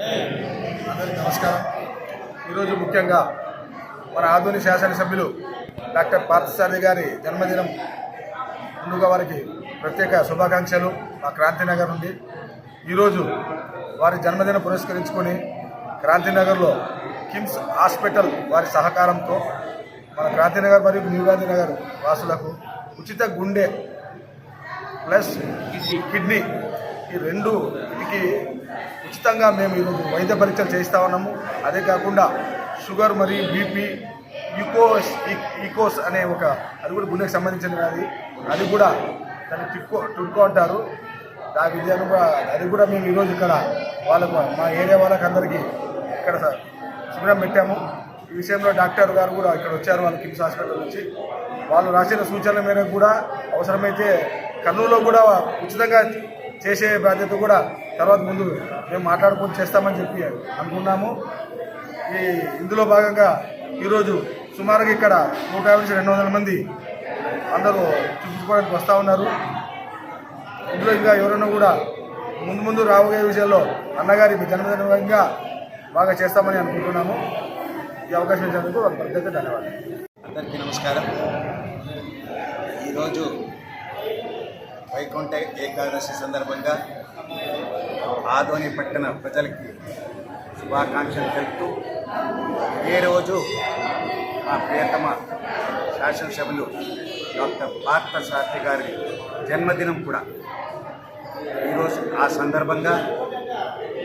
అందరికీ నమస్కారం. ఈరోజు ముఖ్యంగా మన ఆధునిక శాసనసభ్యులు డాక్టర్ పార్థసారథి గారి జన్మదినం ముందుగా వారికి ప్రత్యేక శుభాకాంక్షలు. మా క్రాంతినగర్ నుండి ఈరోజు వారి జన్మదినం పురస్కరించుకొని క్రాంతినగర్లో కిమ్స్ హాస్పిటల్ వారి సహకారంతో మన క్రాంతినగర్ మరియు న్యూ గాంధీనగర్ వాసులకు ఉచిత గుండె ప్లస్ కిడ్నీ ఈ రెండు వీటికి ఉచితంగా మేము ఈరోజు వైద్య పరీక్షలు చేస్తూ ఉన్నాము. అదే కాకుండా షుగర్ మరియు బీపీ ఈకోస్ ఈకోస్ అనే ఒక అది కూడా గుండెకి సంబంధించినది అది. అది కూడా దాన్ని టిక్కో టుక్కో అంటారు. ఆ విద్యను కూడా అది కూడా మేము ఈరోజు ఇక్కడ వాళ్ళకు మా ఏరియా వాళ్ళకి అందరికీ ఇక్కడ శిబిరం పెట్టాము. ఈ విషయంలో డాక్టర్ గారు కూడా ఇక్కడ వచ్చారు వాళ్ళ కిమ్స్ హాస్పిటల్ నుంచి. వాళ్ళు రాసిన సూచనల మేరకు కూడా అవసరమైతే కర్నూలులో కూడా ఉచితంగా చేసే బాధ్యత కూడా తర్వాత ముందు మేము మాట్లాడుకొని చేస్తామని చెప్పి అనుకున్నాము. ఈ ఇందులో భాగంగా ఈరోజు సుమారుగా ఇక్కడ నూట యాభై నుంచి రెండు వందల మంది అందరూ చూపించుకోవడానికి వస్తూ ఉన్నారు. ఇందులో ఇంకా ఎవరైనా కూడా ముందు ముందు రాబోయే విషయాల్లో అన్నగారి జన్మదినంగా బాగా చేస్తామని అనుకుంటున్నాము. ఈ అవకాశం ఇచ్చినందుకు ప్రత్యేక ధన్యవాదాలు. అందరికీ నమస్కారం. ఈరోజు వైకుంఠ ఏకాదశి సందర్భంగా ఆదోని పట్టణ ప్రజలకి శుభాకాంక్షలు తెలుపుతూ ఏ రోజు మా ప్రియతమ శాసనసభ్యులు డాక్టర్ పార్థ సారథి గారి జన్మదినం కూడా ఈరోజు ఆ సందర్భంగా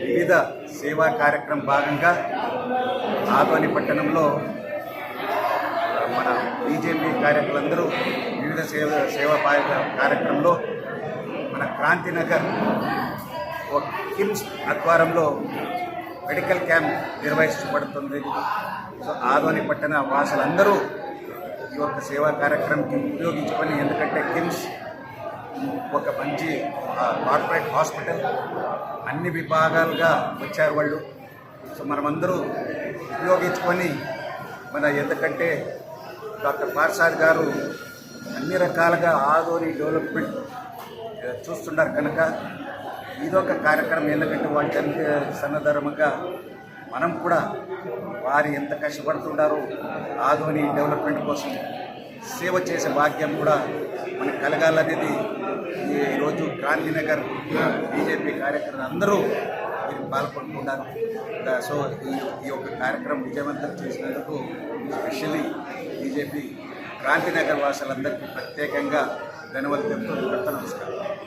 వివిధ సేవా కార్యక్రమం భాగంగా ఆదోని పట్టణంలో బీజేపీ కార్యకర్తలందరూ వివిధ సేవ సేవా కార్యక్రమంలో మన క్రాంతినగర్ ఒక కిమ్స్ ఆధ్వర్యంలో మెడికల్ క్యాంప్ నిర్వహించబడుతుంది. సో ఆదోని పట్టణ వాసులందరూ ఈ యొక్క సేవా కార్యక్రమంకి ఉపయోగించుకొని ఎందుకంటే కిమ్స్ ఒక మంచి కార్పొరేట్ హాస్పిటల్. అన్ని విభాగాలుగా వచ్చారు వాళ్ళు. సో మనమందరూ ఉపయోగించుకొని మన ఎందుకంటే డాక్టర్ పార్సాద్ గారు అన్ని రకాలుగా ఆదోరి డెవలప్మెంట్ చూస్తున్నారు కనుక ఇదొక కార్యక్రమం. ఎందుకంటే వాళ్ళకి జన్మ సన్నధర్మంగా మనం కూడా వారు ఎంత కష్టపడుతున్నారో ఆధోని డెవలప్మెంట్ కోసం సేవ చేసే భాగ్యం కూడా మనకు కలగాలనేది ఈరోజు గాంధీనగర్ బీజేపీ కార్యకర్తలు అందరూ దీనికి పాల్గొంటున్నారు సో ఈ ఈ యొక్క కార్యక్రమం విజయవంతం చేసినందుకు స్పెషల్లీ బీజేపీ క్రాంతినగర్ వాసులందరికీ ప్రత్యేకంగా ధన్యవాదాలు చెప్తూ నమస్కారం